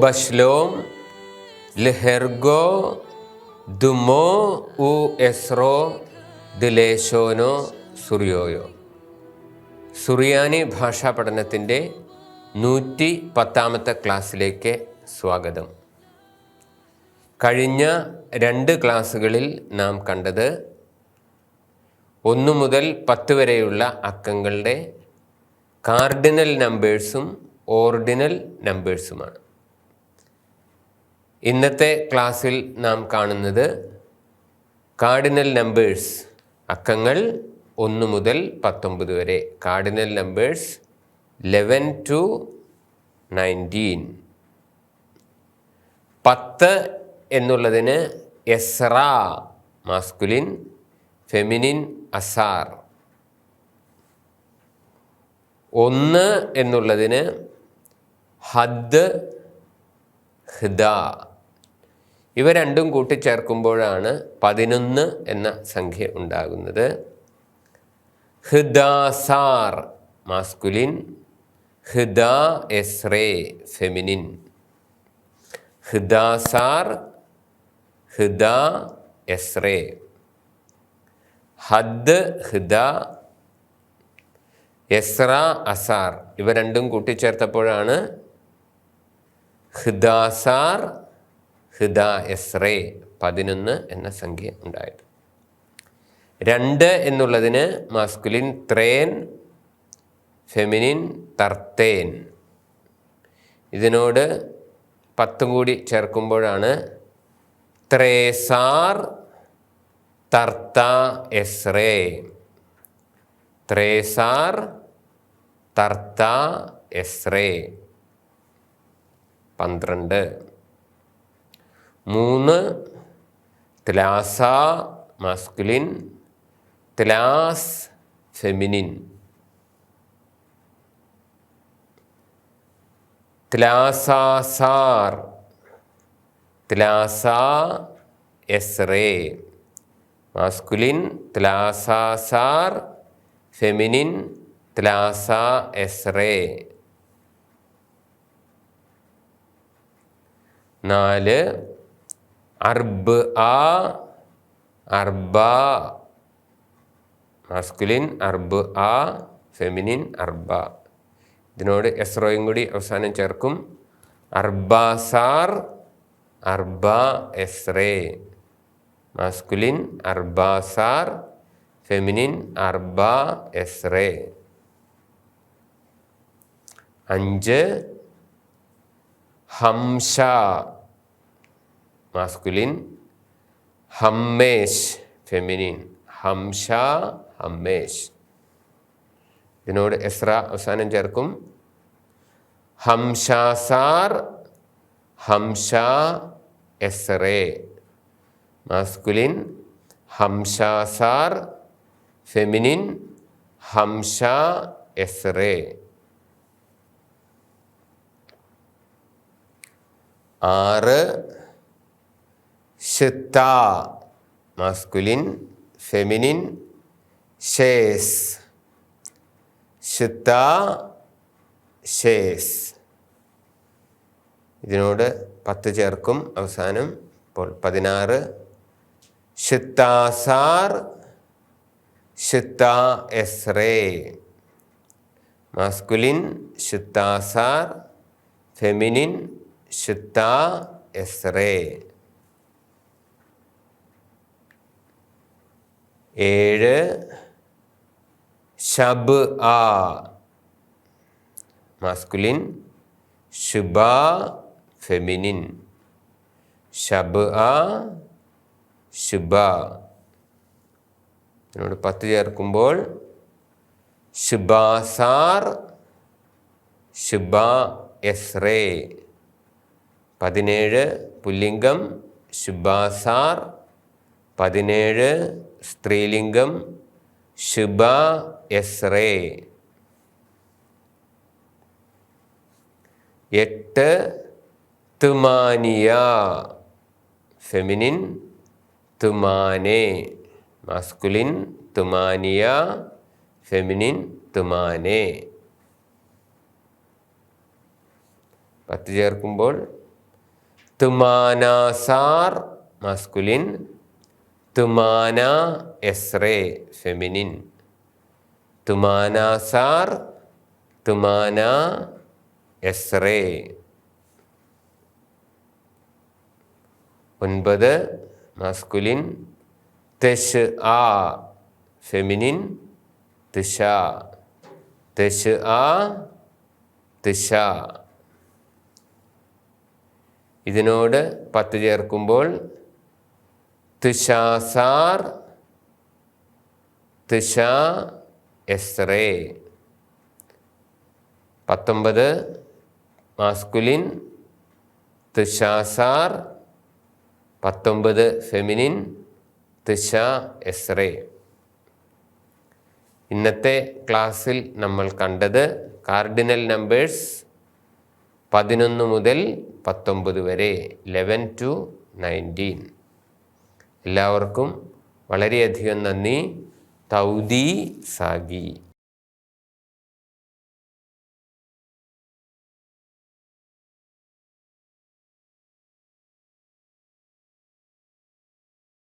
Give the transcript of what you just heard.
ബഷ്ലോം ലെഹെർഗോ ദുമോ ഉ എസ്രോ ദിലേശോനോ സുറിയോയോ. സുറിയാനി ഭാഷാ പഠനത്തിന്റെ നൂറ്റി പത്താമത്തെ ക്ലാസ്സിലേക്ക് സ്വാഗതം. കഴിഞ്ഞ രണ്ട് ക്ലാസ്സുകളിൽ നാം കണ്ടത് ഒന്ന് മുതൽ പത്ത് വരെയുള്ള അക്കങ്ങളുടെ കാർഡിനൽ നമ്പേഴ്സും ഓർഡിനൽ നമ്പേഴ്സുമാണ്. ഇന്നത്തെ ക്ലാസ്സിൽ നാം കാണുന്നത് കാർഡിനൽ നമ്പേഴ്സ് അക്കങ്ങൾ ഒന്ന് മുതൽ പത്തൊമ്പത് വരെ. Cardinal numbers eleven to nineteen പത്ത് എന്നുള്ളതിന് എസ്റ മാസ്കുലിൻ ഫെമിനിൻ അസാർ ഒന്ന് എന്നുള്ളതിന് ഹദ് ഹിദ. ഇവ രണ്ടും കൂട്ടിച്ചേർക്കുമ്പോഴാണ് പതിനൊന്ന് എന്ന സംഖ്യ ഉണ്ടാകുന്നത്. ഹൃദാസാർ മാസ്കുലിൻ ഹൃദ എസ്രേ ഫെമിനിൻ ഹിദാസാർ ഹൃദ എസ്രേ ഹദ് ഹൃദ. എസ്ര അസാർ. ഇവ രണ്ടും കൂട്ടിച്ചേർത്തപ്പോഴാണ് ഹിദാസാർ ഹിദ എസ്രേ പതിനൊന്ന് എന്ന സംഖ്യ ഉണ്ടായത്. രണ്ട് എന്നുള്ളതിന് മാസ്കുലിൻ ത്രേൻ ഫെമിനിൻ തർത്തേൻ. ഇതിനോട് പത്തും കൂടി ചേർക്കുമ്പോഴാണ് ത്രേസാർ തർത്ത എസ്രേ. ത്രേസാർ തർത്ത എസ്രേ. പന്ത്രണ്ട്. മൂന്ന് ത്ലാസ മസ്കുലിൻ ത്ലാസ് ഫെമിനിൻ ത്ലാസാസാർ ത്ലാസ എസ്രേ. മാസ്കുലിൻ ത്ലാസാസാർ ഫെമിനിൻ ത്ലാസ എസ്രേ. നാല് അർബ് ആ അർബ മാസ്കുലിൻ അർബ് ആ ഫെമിനിൻ അർബ. ഇതിനോട് എസ്രോയും കൂടി അവസാനം ചേർക്കും. അർബാസാർ അർബ എസ്രേ. മാസ്കുലിൻ അർബാസാർ ഫെമിനിൻ അർബ എസ്രേ. അഞ്ച് ഹംഷ മാസ്കുലിൻ ഹമ്മേഷ് ഫെമിനിൻ ഹംഷ ഹമ്മേഷ് ഇതിനോട് എസ്ര അവസാനം ചേർക്കും. ഹംഷാസാർ ഹംഷ എസ്രേ മാസ്കുലിൻ ഹംഷാസാർ ഫെമിനിൻ ഹംഷ എസ്രേ ആറ് ഷിത്ത മാസ്കുലിൻ ഫെമിനിൻ ഷേസ് ഷിത്ത ഷേസ് ഇതിനോട് പത്ത് ചേർക്കും. അവസാനം ഇപ്പോൾ പതിനാറ്. ഷിത്താസാർ ഷിത്ത എസ്രേ. മാസ്കുലിൻ ഷിത്താസാർ ഫെമിനിൻ ഷിത്ത എസ്രേ. ഏഴ് ഷബ് ആ. മാസ്കുലിൻ ഷുബ ഫെമിനിൻ ഷബ് ആ ഷുബ ഇതിനോട് പത്ത് ചേർക്കുമ്പോൾ ഷുബാസാർ ഷുബ എസ്രേ. പതിനേഴ് പുല്ലിംഗം ശുഭാസാർ പതിനേഴ് സ്ത്രീലിംഗം ഷിബ എസ്രേ. എട്ട് തുമാനിയ. ഫെമിനിൻ തുമാനെ. മാസ്കുലിൻ തുമാനിയ. ഫെമിനിൻ തുമാനെ. പത്ത് ചേർക്കുമ്പോൾ തുമാനാസാർ മാസ്കുലിൻ തുമാന എസ്രേ ഫെമിനിൻ. തുമാനാസാർ തുമാന എസ്രേ. ഒൻപത് മാസ്കുലിൻ. തെഷ് ആ ഫെമിനിൻ. തിഷ. തെഷ് ആ തിഷ. ഇതിനോട് പത്ത് ചേർക്കുമ്പോൾ തിഷാസാർ തുഷ എസ്രേ. പത്തൊമ്പത് മാസ്കുലിൻ. തുഷാസാർ പത്തൊമ്പത് ഫെമിനിൻ. തുഷ എസ്രേ. ഇന്നത്തെ ക്ലാസ്സിൽ നമ്മൾ കണ്ടത് കാർഡിനൽ നമ്പേഴ്സ് പതിനൊന്ന് മുതൽ പത്തൊമ്പത് വരെ ലെവൻ ടു നയന്റീൻ എല്ലാവർക്കും വളരെയധികം നന്ദി. തൗദി സാഗി.